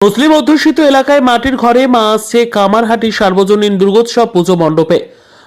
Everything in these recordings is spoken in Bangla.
মুসলিম অধ্যুষিত এলাকায় মাটির ঘরে মা আসছে কামারহাটি সার্বজনীন দুর্গোৎসব পুজো মণ্ডপে।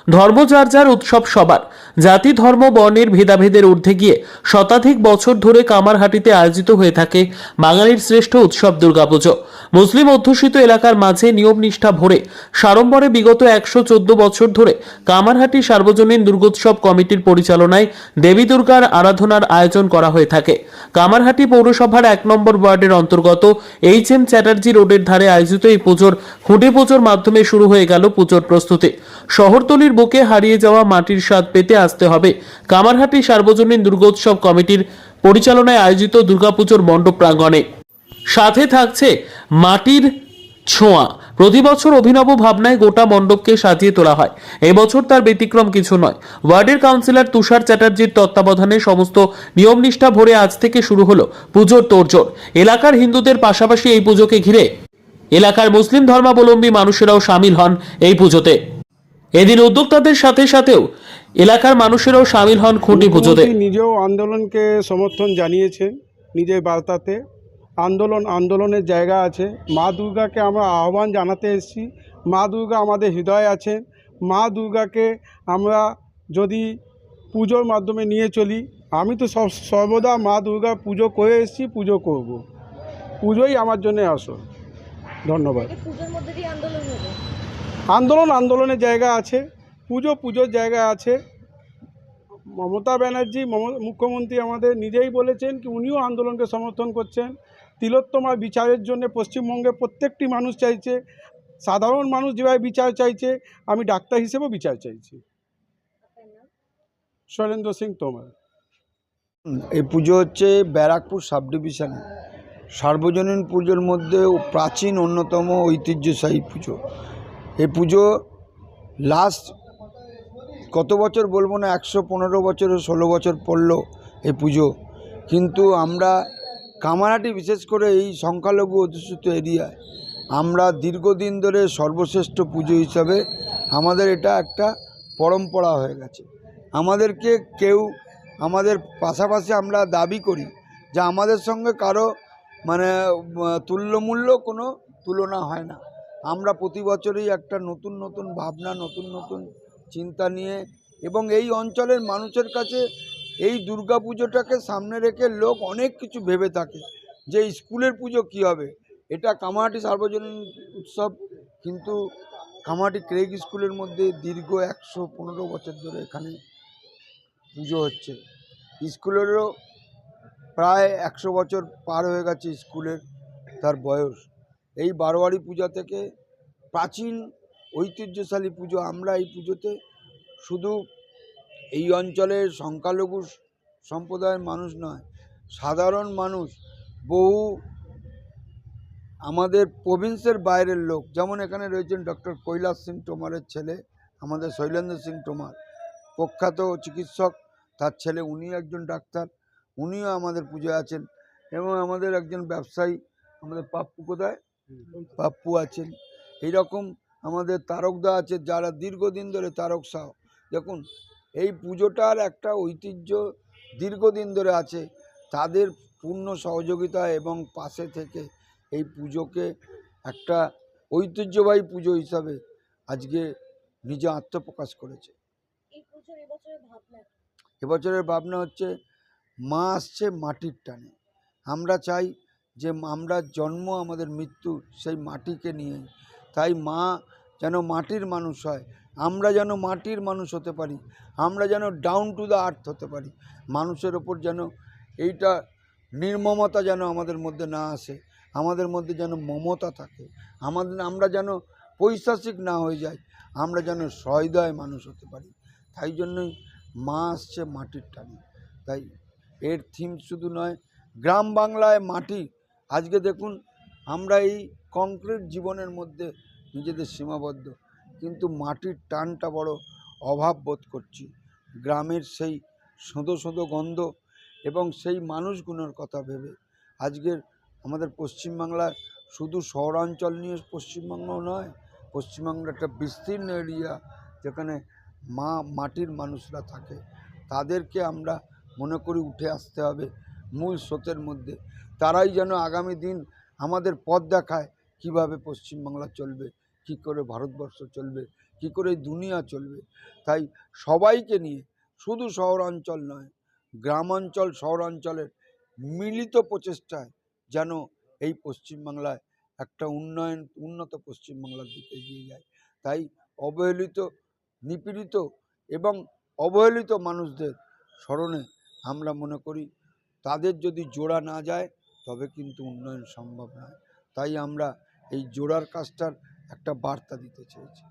ধর্ম যার যার উৎসব সবার। জাতি, ধর্ম, বর্ণের ভেদাভেদের ঊর্ধ্বে গিয়ে শতাধিক বছর ধরে কামারহাটিতে আয়োজিত হয়ে থাকে বাঙালির শ্রেষ্ঠ উৎসব দুর্গাপুজো। মুসলিম অধ্যুষিত এলাকার মাঝে নিয়ম নিষ্ঠা ভরে সাড়ম্বরে বিগত একশো চোদ্দ বছর ধরে কামারহাটি সার্বজনীন দুর্গোৎসব কমিটির পরিচালনায় দেবী দুর্গার আরাধনার আয়োজন করা হয়ে থাকে। কামারহাটি পৌরসভার এক নম্বর ওয়ার্ডের অন্তর্গত এইচ এম চ্যাটার্জি রোডের ধারে আয়োজিত এই পুজোর খুঁটে পুজোর মাধ্যমে শুরু হয়ে গেল পুজোর প্রস্তুতি। শহরতলির বুকে হারিয়ে যাওয়া মাটির স্বাদ পেতে আসতে হবে কামারহাটি সার্বজনীন দুর্গোৎসব কমিটির পরিচালনায় আয়োজিত দুর্গাপুজোর মণ্ডপ প্রাঙ্গণে। সাথে থাকছে মাটির ছোঁয়া। প্রতি বছর অভিনব ভাবনায় গোটা মণ্ডপকে সাজিয়ে তোলা হয়। এবছর তার ব্যতিক্রম কিছু নয়। ওয়ার্ডের কাউন্সিলর তুষার চ্যাটার্জির তত্ত্বাবধানে সমস্ত নিয়মনিষ্ঠা ভরে আজ থেকে শুরু হলো পুজোর তোড়জোড়। এলাকার হিন্দুদের পাশাপাশি এই পুজোকে ঘিরে এলাকার মুসলিম ধর্মাবলম্বী মানুষেরাও সামিল হন এই পুজোতে। এদিন উদ্যোক্তাদের সাথে সাথেও এলাকার মানুষেরাও সামিল হন খুঁটি পুজোতে। নিজেও আন্দোলনকে সমর্থন জানিয়েছেন নিজের বার্তাতে। আন্দোলন আন্দোলনের জায়গা আছে। মা দুর্গাকে আমরা আহ্বান জানাতে এসেছি। মা দুর্গা আমাদের হৃদয় আছেন। মা দুর্গাকে আমরা যদি পুজোর মাধ্যমে নিয়ে চলি আমি তো সব সর্বদা মা দুর্গা পুজো করে এসেছি পুজো করব। পুজোই আমার জন্য আসল। ধন্যবাদ। আন্দোলন আন্দোলন আন্দোলনের জায়গা আছে। পুজো পুজোর জায়গা আছে। মমতা ব্যানার্জি মুখ্যমন্ত্রী আমাদের নিজেই বলেছেন কি উনিও আন্দোলনকে সমর্থন করছেন। তিলোত্তমার বিচারের জন্য পশ্চিমবঙ্গে প্রত্যেকটি মানুষ চাইছে, সাধারণ মানুষ যেভাবে বিচার চাইছে, আমি ডাক্তার হিসেবেও বিচার চাইছি। শৈলেন্দ্র সিং তোমার। এই পুজো হচ্ছে ব্যারাকপুর সাব ডিভিশনে। সার্বজনীন পুজোর মধ্যে প্রাচীন অন্যতম ঐতিহ্যশালী পুজো। এই পুজো লাস্ট কত বছর বলব না, একশো পনেরো বছর ষোলো বছর পড়ল এই পুজো। কিন্তু আমরা কামারাটি বিশেষ করে এই সংখ্যালঘু অধ্যুষিত এরিয়ায়। আমরা দীর্ঘদিন ধরে সর্বশ্রেষ্ঠ পুজো হিসাবে আমাদের এটা একটা পরম্পরা হয়ে গেছে। আমাদেরকে কেউ, আমাদের পাশাপাশি আমরা দাবি করি যে আমাদের সঙ্গে কারও মানে তুল্যমূল্য কোনো তুলনা হয় না। আমরা প্রতি বছরই একটা নতুন নতুন ভাবনা, নতুন নতুন চিন্তা নিয়ে এবং এই অঞ্চলের মানুষের কাছে এই দুর্গা পুজোটাকে সামনে রেখে লোক অনেক কিছু ভেবে থাকে যে স্কুলের পুজো কী হবে। এটা কামাহাটি সার্বজনীন উৎসব, কিন্তু কামাহাটি ক্রেগ স্কুলের মধ্যে দীর্ঘ একশো পনেরো বছর ধরে এখানে পুজো হচ্ছে। স্কুলেরও প্রায় একশো বছর পার হয়ে গেছে স্কুলের তার বয়স। এই বারোয়ারি পূজা থেকে প্রাচীন ঐতিহ্যশালী পুজো আমরা এই পুজোতে শুধু এই অঞ্চলের সংখ্যালঘু সম্প্রদায়ের মানুষ নয়, সাধারণ মানুষ, বহু আমাদের প্রভিন্সের বাইরের লোক। যেমন এখানে রয়েছেন ডক্টর কৈলাস সিং টোমারের ছেলে, আমাদের শৈলেন্দ্র সিং টোমার, প্রখ্যাত চিকিৎসক, তার ছেলে উনি একজন ডাক্তার, উনিও আমাদের পুজোয় আছেন এবং আমাদের একজন ব্যবসায়ী, আমাদের পাপ্পু কোথায়? পাপ্পু আছেন। এইরকম আমাদের তারকদা আছে, যারা দীর্ঘদিন ধরে তারক সাহ। দেখুন এই পুজোটার একটা ঐতিহ্য দীর্ঘদিন ধরে আছে। তাদের পূর্ণ সহযোগিতা এবং পাশে থেকে এই পুজোকে একটা ঐতিহ্যবাহী পুজো হিসাবে আজকে নিজে আত্মপ্রকাশ করেছে। এবছরের ভাবনা হচ্ছে মা আসছে মাটির টানে। আমরা চাই যে আমরা জন্ম আমাদের মৃত্যু সেই মাটিকে নিয়ে তাই মা যেন মাটির মানুষ হয় আমরা যেন মাটির মানুষ হতে পারি, আমরা যেন ডাউন টু দ্য আর্থ হতে পারি, মানুষের ওপর যেন এইটা নির্মমতা যেন আমাদের মধ্যে না আসে, আমাদের মধ্যে যেন মমতা থাকে, আমাদের, আমরা যেন পৈশাসিক না হয়ে যাই, আমরা যেন সহৃদয় মানুষ হতে পারি। তাই জন্যই মা আসছে মাটির টানে। তাই এর থিম শুধু নয়, গ্রাম বাংলায় মাটি, আজকে দেখুন, আমরা এই কংক্রিট জীবনের মধ্যে নিজেদের সীমাবদ্ধ। কিন্তু মাটির টানটা বড় অভাব বোধ করছি। গ্রামের সেই সোঁদো সোঁদো গন্ধ এবং সেই মানুষগুলোর কথা ভেবে আজকের আমাদের পশ্চিমবাংলার শুধু শহরাঞ্চল নিয়ে পশ্চিমবঙ্গ নয় পশ্চিমবঙ্গ একটা বিস্তীর্ণ এরিয়া যেখানে মা, মাটির মানুষরা থাকে, তাদেরকে আমরা মনে করি উঠে আসতে হবে মূল স্রোতের মধ্যে। তারাই যেন আগামী দিন আমাদের পথ দেখায় কীভাবে পশ্চিমবাংলা চলবে। কি করে ভারতবর্ষ চলবে, কি করে দুনিয়া চলবে। তাই সবাইকে নিয়ে, শুধু শহরাঞ্চল নয়, গ্রামাঞ্চল, শহরাঞ্চলের মিলিত প্রচেষ্টায় যেন এই পশ্চিমবাংলায় একটা উন্নয়ন, উন্নত পশ্চিমবাংলার দিকে এগিয়ে যায়। তাই অবহেলিত, নিপীড়িত এবং অবহেলিত মানুষদের স্মরণে আমরা মনে করি, তাদের যদি জোড়া না যায়, তবে কিন্তু উন্নয়ন সম্ভব নয়। তাই আমরা এই জোড়ার কাজটার একটা বার্তা দিতে চেয়েছি।